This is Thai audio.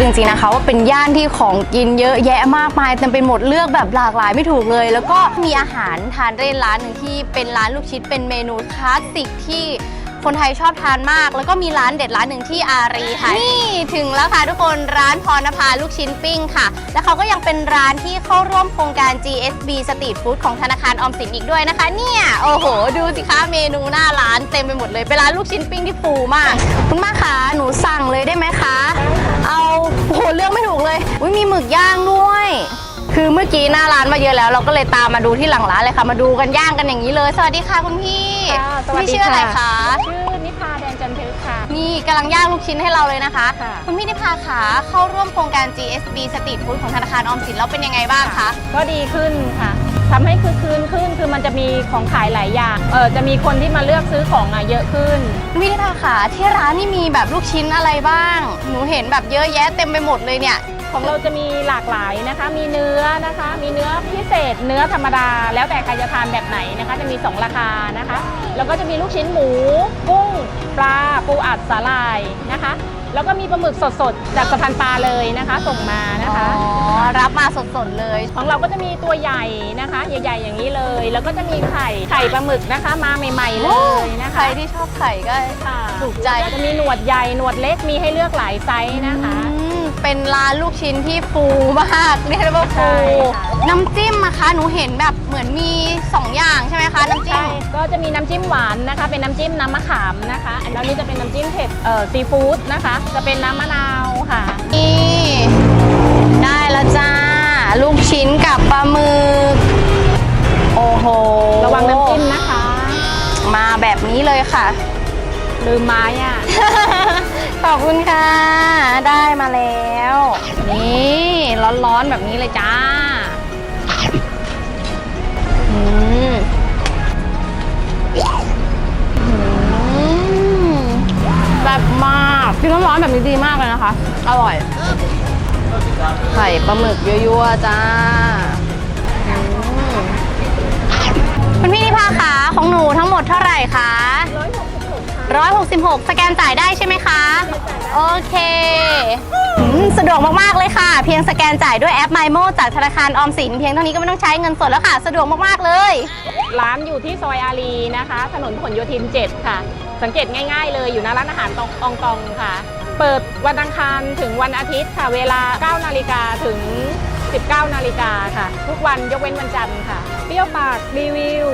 จริงๆนะคะว่าเป็นย่านที่ของกินเยอะแยะมากมายเต็มไปหมดเลือกแบบหลากหลายไม่ถูกเลย แล้วก็มีอาหารทานเล่นร้านหนึ่งที่เป็นร้านลูกชิ้นเป็นเมนูคลาสสิกที่คนไทยชอบทานมาก แล้วก็มีร้านเด็ดร้านหนึ่งที่อารีค่ะนี่ถึงแล้วค่ะทุกคนร้านพรณภาลูกชิ้นปิ้งค่ะ และเขาก็ยังเป็นร้านที่เข้าร่วมโครงการ GSB Street Food ของธนาคารออมสินอีกด้วยนะคะ เนี่ยโอ้โห ดูสิคะเมนูหน้าร้านเต็มไปหมดเลยเป็นร้านลูกชิ้นปิ้งที่ฟูมาก คุณป้าคะหนูสั่งเลยได้ไหมคะ อุ้ยมีหมึกย่างด้วย คือเมื่อกี้หน้าร้านมาเยอะแล้ว เราก็เลยตามมาดูที่หลังร้านเลยค่ะ มาดูกันย่างกันอย่างนี้เลย สวัสดีค่ะคุณพี่ค่ะสวัสดีพี่ชื่ออะไรค่ะคะชื่อนิพาแดนจันทึกค่ะ นี่กำลังย่างลูกชิ้นให้เราเลยนะคะ ค่ะ คุณพี่นิพาขาเข้าร่วมโครงการ GSB Street Food ของธนาคารออมสินแล้วเป็นยังไงบ้างคะ ก็ดีขึ้นค่ะทำให้คือคืนขึ้นคือมันจะมีของขายหลายอย่างเออจะมีคนที่มาเลือกซื้อของอะเยอะขึ้น คุณพี่นิพาขาที่ร้านนี่มีแบบลูกชิ้นอะไรบ้าง หนูเห็นแบบเยอะแยะเต็มไปหมดเลยเนี่ย ของเราจะมีหลากหลายนะคะ มีเนื้อนะคะ มีเนื้อพิเศษ เนื้อธรรมดา แล้วแต่ใครจะทานแบบไหนนะคะ จะมี 2 ราคานะคะ แล้วก็จะมีลูกชิ้นหมู กุ้ง ปลา ปูอัดสาลายนะคะ แล้วก็มีปลาหมึกสดๆ จากสะพานปลาเลยนะคะ ส่งมานะคะ อ๋อรับมาสดๆเลย ของเราก็จะมีตัวใหญ่นะคะ ใหญ่ๆ อย่างนี้เลย แล้วก็จะมีไข่ ไข่ปลาหมึกนะคะ มาใหม่ๆเลยนะใครคะที่ชอบไข่ก็ ค่ะถูกใจจะมีหนวดใหญ่ หนวดเล็ก มีให้เลือกหลายไซส์นะคะอืม เป็นร้านลูกชิ้นที่ฟูมากเรียกได้ว่าฟู ใช่ค่ะ น้ำจิ้มนะคะหนูเห็นแบบเหมือนมี 2 อย่างใช่ไหมคะ น้ำจิ้ใช่ม ก็จะมีน้ำจิ้มหวานนะคะ เป็นน้ำจิ้มน้ำมะขามนะคะแล้วนี่จะเป็นน้ำจิ้มเผ็ดเอ่อซีฟู้ดนะคะ จะเป็นน้ำมะนาวค่ะ นี่ ได้แล้วจ้า ลูกชิ้นกับปลาหมึก โอ้โหระวังน้ำจิ้มนะคะ มาแบบนี้เลยค่ะ ลืมไม้อะ ขอบคุณค่ะ ได้มาแล้ว นี่ร้อนๆแบบนี้เลยจ้าอืมอืมแบบมากกินร้อนๆแบบนี้ดีมากเลยนะคะ อร่อย ไข่ปลาหมึกยั่วๆจ้าอืมคุณพี่นิพาขาของหนูทั้งหมดเท่าไหร่คะ 166 สแกนจ่ายได้ใช่ไหมคะ โอเคอืมสะดวกมาก ๆ เลยค่ะ เพียงสแกนจ่ายด้วยแอป MyMo จากธนาคารออมสิน เพียงเท่านี้ก็ไม่ต้องใช้เงินสดแล้วค่ะ สะดวกมาก ๆ เลย ร้านอยู่ที่ซอยอารีนะคะ ถนนผลโยธิน 7 ค่ะ สังเกตง่าย ๆ เลยอยู่หน้าร้านอาหารตองอองตองค่ะ เปิดวันอังคารถึงวันอาทิตย์ค่ะ เวลา 9 นาฬิกาถึง 19 นาฬิกาค่ะ ทุกวันยกเว้นวันจันทร์ค่ะ เปรี้ยวปากรีวิว